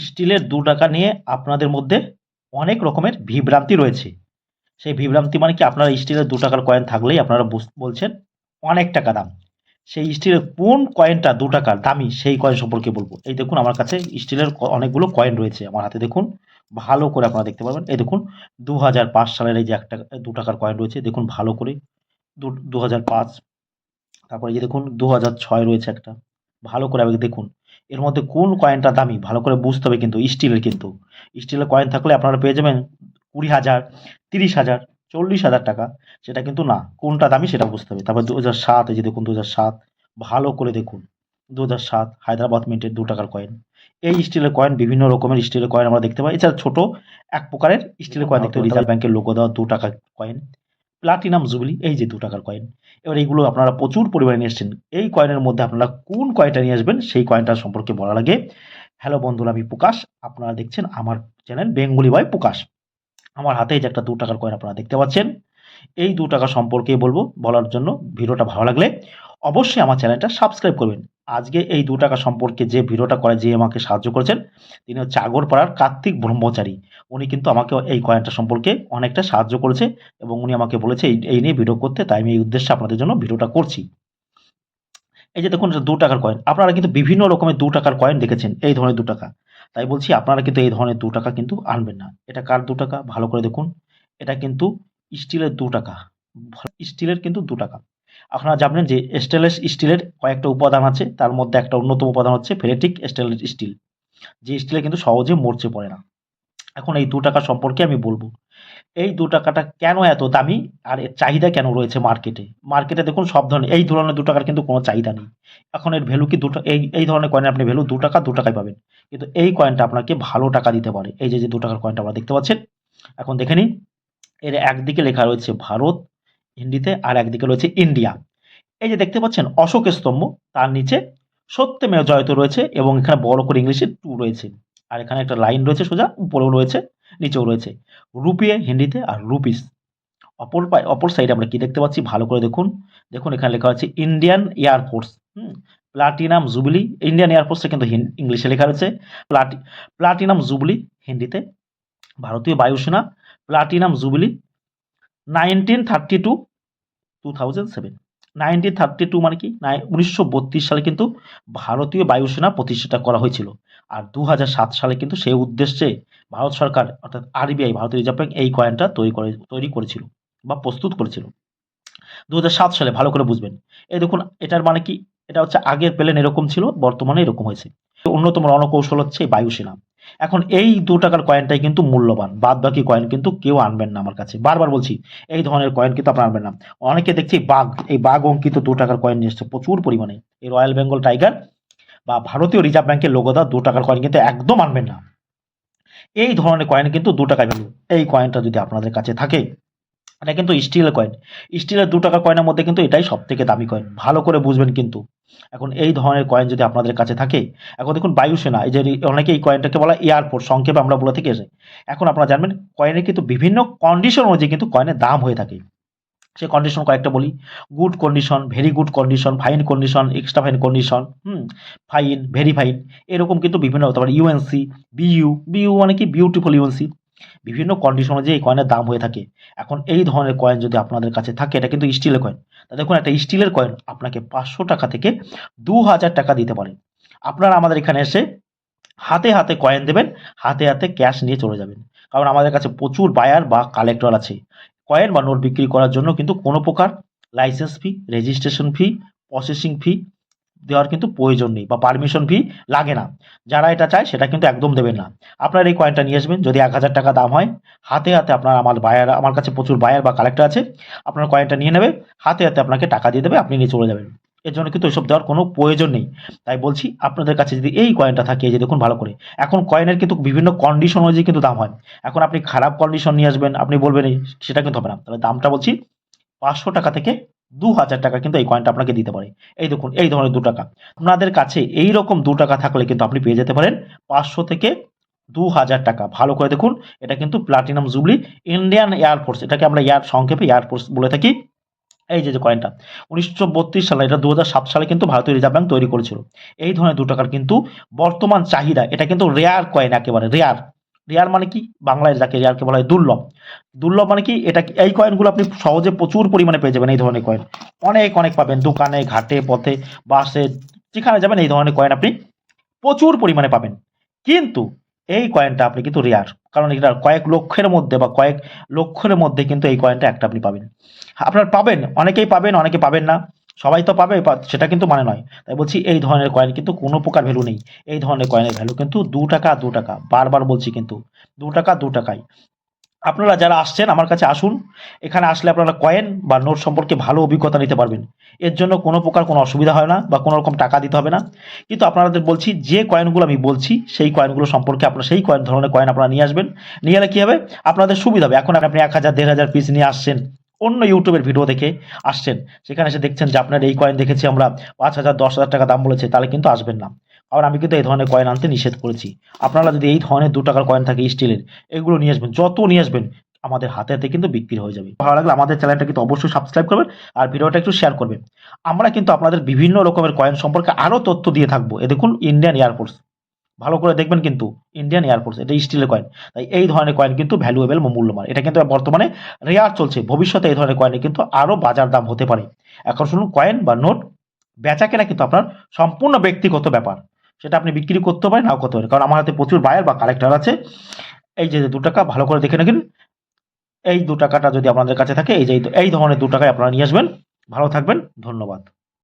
স্টিলের দু টাকা নিয়ে আপনাদের মধ্যে অনেক রকমের বিভ্রান্তি রয়েছে। সেই বিভ্রান্তি মানে কি? আপনারা স্টিলের দু টাকার কয়েন থাকলেই আপনারা বলছেন অনেক টাকা দাম। সেই স্টিলের কোন কয়েনটা দু টাকার দামি, সেই কয়েন সম্পর্কে বলব। এই দেখুন আমার কাছে স্টিলের অনেকগুলো কয়েন রয়েছে আমার হাতে। দেখুন, ভালো করে আপনারা দেখতে পারবেন। এই দেখুন দু হাজার পাঁচ সালের এই যে একটা দু টাকার কয়েন রয়েছে, দেখুন ভালো করে। দু হাজার পাঁচ, তারপরে এই যে দেখুন দু হাজার ছয় রয়েছে একটা। ভালো করে আগে দেখুন। এর মধ্যে কোন কয়েনটা দামি? ভালো করে বুঝতে হবে কিন্তু স্টিলের কিন্তু। স্টিলের কয়েন থাকলে আপনারা পেয়ে যাবেন কুড়ি হাজার তিরিশ হাজার চল্লিশ হাজার টাকা। সেটা কিন্তু না। কোনটা দামি সেটা বুঝতে হবে। তারপর দু হাজার সাত এই যে দেখুন দু হাজার সাত ভালো করে দেখুন। দু হাজার সাত হায়দ্রাবাদ মিন্টের দু টাকার কয়েন এই স্টিলের কয়েন বিভিন্ন রকমের স্টিলের কয়েন আমরা দেখতে পাই। এছাড়া ছোট এক প্রকারের স্টিলের কয়েন দেখতে রিজার্ভ ব্যাংকের লোগো দেওয়া দু টাকার কয়েন প্লাটিনাম জুবলি এই যে দু টাকার কয়েন এবার এইগুলো আপনারা প্রচুর পরিমাণে নিয়ে এসছেন। এই কয়েনের মধ্যে আপনারা কোন কয়েনটা নিয়ে আসবেন, সেই কয়েনটা সম্পর্কে বলার আগে হ্যালো বন্ধুরা, আমি প্রকাশ। আপনারা দেখছেন আমার চ্যানেল বেঙ্গলি বয় প্রকাশ। আমার হাতে যে একটা দু টাকার কয়েন আপনারা দেখতে পাচ্ছেন। এই দু টাকা সম্পর্কে বলব বলার জন্য ভিডিওটা ভালো লাগলে অবশ্যই আমার চ্যানেলটা সাবস্ক্রাইব করবেন। আজকে এই দু টাকা সম্পর্কে যে ভিডিওটা করে, যে আমাকে সাহায্য করেছেন, তিনি হচ্ছে আগরপাড়ার কার্তিক ব্রহ্মচারী। উনি কিন্তু আমাকে এই কয়েনটা সম্পর্কে অনেকটা সাহায্য করেছে এবং উনি আমাকে বলেছে, এই এই নিয়ে ভিডিও করতে। তাই আমি এই উদ্দেশ্যে আপনাদের জন্য ভিডিওটা করছি। এই যে দেখুন দু টাকার কয়েন আপনারা কিন্তু বিভিন্ন রকমের দু টাকার কয়েন দেখেছেন, এই ধরনের দু টাকা। তাই বলছি, আপনারা কিন্তু এই ধরনের দু টাকা কিন্তু আনবেন না। এটা কার দু টাকা? ভালো করে দেখুন। এটা কিন্তু স্টিলের দু টাকা। স্টিলের কিন্তু দু টাকা। আপনারা জানেন যে স্টেনলেস স্টিলের কয়েকটা উপাদান আছে, তার মধ্যে একটা অন্যতম উপাদান হচ্ছে ফেরেটিক স্টেনলেস স্টিল যে স্টিলে কিন্তু সহজে মরচে পড়ে না। এখন এই দু টাকা সম্পর্কে আমি বলব। এই দু টাকাটা কেন এত দামি আর এর চাহিদা কেন রয়েছে মার্কেটে মার্কেটে দেখুন সব ধরনের, এই ধরনের দু টাকার কিন্তু কোনো চাহিদা নেই। এখন এর ভ্যালু কি দুটো এই এই ধরনের কয়েনের আপনি ভ্যালু দু টাকা, দু টাকায় পাবেন। কিন্তু এই কয়েনটা আপনাকে ভালো টাকা দিতে পারে। এই যে যে দু টাকার কয়েনটা আমরা দেখতে পাচ্ছেন। এখন দেখে নিন। এর একদিকে লেখা রয়েছে ভারত, হিন্দিতে আর একদিকে রয়েছে ইন্ডিয়া। এই যে দেখতে পাচ্ছেন, অশোক স্তম্ভ, তার নিচে সত্যমেয় জয়ত রয়েছে এবং এখানে বড় করে ইংলিশে টু রয়েছে। আর এখানে একটা লাইন রয়েছে সোজা, উপরেও রয়েছে, নিচেও রয়েছে। রুপিয়ে হিন্দিতে আর রুপিস। অপর অপর সাইডে আমরা কি দেখতে পাচ্ছি? ভালো করে দেখুন। দেখুন, এখানে লেখা আছে Indian air force hmm, platinum jubilee, Indian এয়ারফোর্সে কিন্তু ইংলিশে লেখা রয়েছে। প্লাটি, প্লাটিনাম জুবলি, হিন্দিতে। ভারতীয় বায়ুসেনা, platinum jubilee nineteen thirty two two thousand seven. Nineteen thirty two মানে কি? উনিশশো সালে কিন্তু ভারতীয় বায়ুসেনা প্রতিষ্ঠা করা হয়েছিল। আর দু হাজার সাত সালে কিন্তু সেই উদ্দেশ্যে ভারত সরকার, অর্থাৎ আরবিআই, ভারতীয় রিজার্ভ ব্যাংক, এই কয়েনটা তৈরি করে, তৈরি করেছিল বা প্রস্তুত করেছিল। দু হাজার সাত সালে, ভালো করে বুঝবেন। এই দেখুন, এটার মানে কি? এটা হচ্ছে আগের প্লেন এরকম ছিল, বর্তমানে এরকম হয়েছে। অন্যতম রণকৌশল হচ্ছে বায়ুসেনা। এখন এই দু টাকার কয়েনটাই কিন্তু মূল্যবান। বাদ বাকি কয়েন কিন্তু কেউ আনবেন না আমার কাছে। বারবার বলছি, এই ধরনের কয়েন কিন্তু আপনারা আনবেন না। অনেকে দেখছি বাঘ, এই বাঘ অঙ্কিত দু টাকার কয়েন নিয়ে এসছে প্রচুর পরিমাণে। এই রয়্যাল বেঙ্গল টাইগার বা ভারতীয় রিজার্ভ ব্যাংকের দেওয়া দু টাকার কয়েন কিন্তু একদম আনবেন না। এই ধরনের কয়েন কিন্তু দু টাকা ভ্যালু এই কয়েনটা যদি আপনাদের কাছে থাকে এটা কিন্তু স্টিলের কয়েন স্টিলের দু টাকা কয়েনের মধ্যে কিন্তু এটাই সব থেকে দামি কয়েন ভালো করে বুঝবেন কিন্তু। এখন এই ধরনের কয়েন যদি আপনাদের কাছে থাকে, এখন দেখুন বায়ুসেনা, এই যে অনেকে এই কয়েনটাকে বলা এয়ারপোর্ট সংক্ষেপে আমরা বলে থেকে এসে। এখন আপনারা জানবেন কয়েনের কিন্তু বিভিন্ন কন্ডিশন অনুযায়ী কিন্তু কয়েনের দাম হয়ে থাকে। সে কন্ডিশন কয়েকটা বলি। Good condition very good condition fine condition extra fine condition hmm fine very fine এরকম কিন্তু বিভিন্ন, তারপর ইউএনসি বিইউ বিইউ মানে কি? বিউটিফুল ইউএনসি বিভিন্ন কন্ডিশন অনুযায়ী এই কয়েনের দাম হয়ে থাকে। এখন এই ধরনের কয়েন যদি আপনাদের কাছে থাকে, এটা কিন্তু স্টিলের কয়েন তা দেখুন, একটা স্টিলের কয়েন আপনাকে পাঁচশো টাকা থেকে দু হাজার টাকা দিতে পারে। আপনারা আমাদের এখানে এসে হাতে হাতে কয়েন দেবেন, হাতে হাতে ক্যাশ নিয়ে চলে যাবেন। কারণ আমাদের কাছে প্রচুর বায়ার বা কালেক্টর আছে। কয়েন বা নোট বিক্রি করার জন্য কিন্তু কোনো প্রকার licence fee registration fee processing fee দেওয়ার কিন্তু প্রয়োজন নেই বা পারমিশন ফি লাগে না। যারা এটা চায় সেটা কিন্তু একদম দেবেন না। আপনার এই কয়েনটা নিয়ে আসবেন, যদি এক হাজার টাকা দাম হয়, হাতে হাতে আপনার আমার বায়ার আমার কাছে প্রচুর বায়ার বা কালেক্টর আছে, আপনার কয়েনটা নিয়ে নেবে, হাতে হাতে আপনাকে টাকা দিয়ে দেবে, আপনি নিয়ে চলে যাবেন। এর জন্য কিন্তু এসব দেওয়ার কোনো প্রয়োজন নেই। তাই বলছি, আপনাদের কাছে যদি এই কয়েনটা থাকে যে দেখুন ভালো করে, এখন কয়েনের কিন্তু বিভিন্ন কন্ডিশন অনুযায়ী কিন্তু দাম হয়। এখন আপনি খারাপ কন্ডিশন নিয়ে আসবেন, আপনি বলবেন সেটা কিন্তু হবে না। তাহলে দামটা বলছি, পাঁচশো টাকা থেকে দু হাজার টাকা কিন্তু এই কয়েনটা আপনাকে দিতে পারে। এই দেখুন, এই ধরনের দু টাকা। আপনাদের কাছে এই রকম দু টাকা থাকলে কিন্তু আপনি পেয়ে যেতে পারেন পাঁচশো থেকে দু হাজার টাকা। ভালো করে দেখুন, এটা কিন্তু প্লাটিনাম জুবলি ইন্ডিয়ান এয়ারফোর্স এটাকে আমরা এয়ার সংক্ষেপে এয়ারফোর্স বলে থাকি। এই যে যে কয়েনটা উনিশশো বত্রিশ সালে, এটা দু সাত সালে কিন্তু ভারতীয় রিজার্ভ ব্যাংক তৈরি করেছিল। এই ধরনের দু টাকার কিন্তু বর্তমান চাহিদা, এটা কিন্তু রেয়ার কয়েন একেবারে রেয়ার রেয়ার মানে কি? বাংলায় যাকে রেয়ারকে বলা হয় দুর্লভ। দুর্লভ মানে কি? এটা এই কয়েনগুলো আপনি সহজে প্রচুর পরিমাণে পেয়ে যাবেন এই ধরনের কয়েন অনেক অনেক পাবেন। দোকানে, ঘাটে, পথে, বাসে, যেখানে যাবেন এই ধরনের কয়েন আপনি প্রচুর পরিমাণে পাবেন। কিন্তু এই কয়েনটা আপনি কিন্তু রেয়ার কারণ এটা কয়েক লক্ষের মধ্যে বা কয়েক লক্ষের মধ্যে কিন্তু এই কয়েনটা একটা আপনি পাবেন। আপনার পাবেন, অনেকেই পাবেন, অনেকে পাবেন না। সবাই তো পাবে সেটা কিন্তু মানে নয়। তাই বলছি, এই ধরনের কয়েন কিন্তু কোনো প্রকার ভ্যালু নেই। এই ধরনের কয়েনের ভ্যালু কিন্তু দু টাকা দু টাকা। বারবার বলছি কিন্তু, দু টাকা, দু টাকাই। আপনারা যারা আসছেন, আমার কাছে আসুন। এখানে আসলে আপনারা কয়েন বা নোট সম্পর্কে ভালো অভিজ্ঞতা নিতে পারবেন। এর জন্য কোনো প্রকার কোনো অসুবিধা হয় না, বা কোনো রকম টাকা দিতে হবে না। কিন্তু আপনাদের বলছি, যে কয়েনগুলো আমি বলছি, সেই কয়েনগুলো সম্পর্কে আপনারা, সেই কয়েন ধরনের কয়েন আপনারা নিয়ে আসবেন। নিয়ে এলে কী হবে? আপনাদের সুবিধা হবে। এখন আপনি এক হাজার, দেড় হাজার পিস নিয়ে আসছেন। অন্য ইউটিউবের ভিডিও দেখে আসছেন। সেখানে এসে দেখছেন যে আপনার এই কয়েন দেখেছি আমরা পাঁচ হাজার, দশ হাজার টাকা দাম বলেছে, তাহলে কিন্তু আসবেন না। কারণ আমি কিন্তু এই ধরনের কয়েন আনতে নিষেধ করেছি। আপনারা যদি এই ধরনের দু টাকার কয়েন থাকে স্টিলের এগুলো নিয়ে আসবেন, যত নিয়ে আসবেন, আমাদের হাতে হাতে কিন্তু বিক্রি হয়ে যাবে। ভালো লাগলে আমাদের চ্যানেলটা কিন্তু অবশ্যই সাবস্ক্রাইব করবেন আর ভিডিওটা একটু শেয়ার করবেন। আমরা কিন্তু আপনাদের বিভিন্ন রকমের কয়েন সম্পর্কে আরও তথ্য দিয়ে থাকব। এ দেখুন ইন্ডিয়ান এয়ারফোর্স ভালো করে দেখবেন কিন্তু ইন্ডিয়ান এয়ারফোর্স এটা স্টিলের কয়েন তাই এই ধরনের কয়েন কিন্তু ভ্যালুয়েবল মূল্যমান এটা কিন্তু বর্তমানে রেয়ার চলছে। ভবিষ্যতে এই ধরনের কয়েনে কিন্তু আরও বাজার দাম হতে পারে। এখন শুনুন কয়েন বা নোট বেচা কেনা কিন্তু আপনার সম্পূর্ণ ব্যক্তিগত ব্যাপার। সেটা আপনি বিক্রি করতে পারেন, নাও করতে পারেন। কারণ আমার হাতে প্রচুর বায়ার বা কালেক্টর আছে। এই যে দু টাকা, ভালো করে দেখে নেবেন। এই দু টাকাটা যদি আপনাদের কাছে থাকে, এই যে এই- এই ধরনের দু টাকায় আপনারা নিয়ে আসবেন। ভালো থাকবেন। ধন্যবাদ।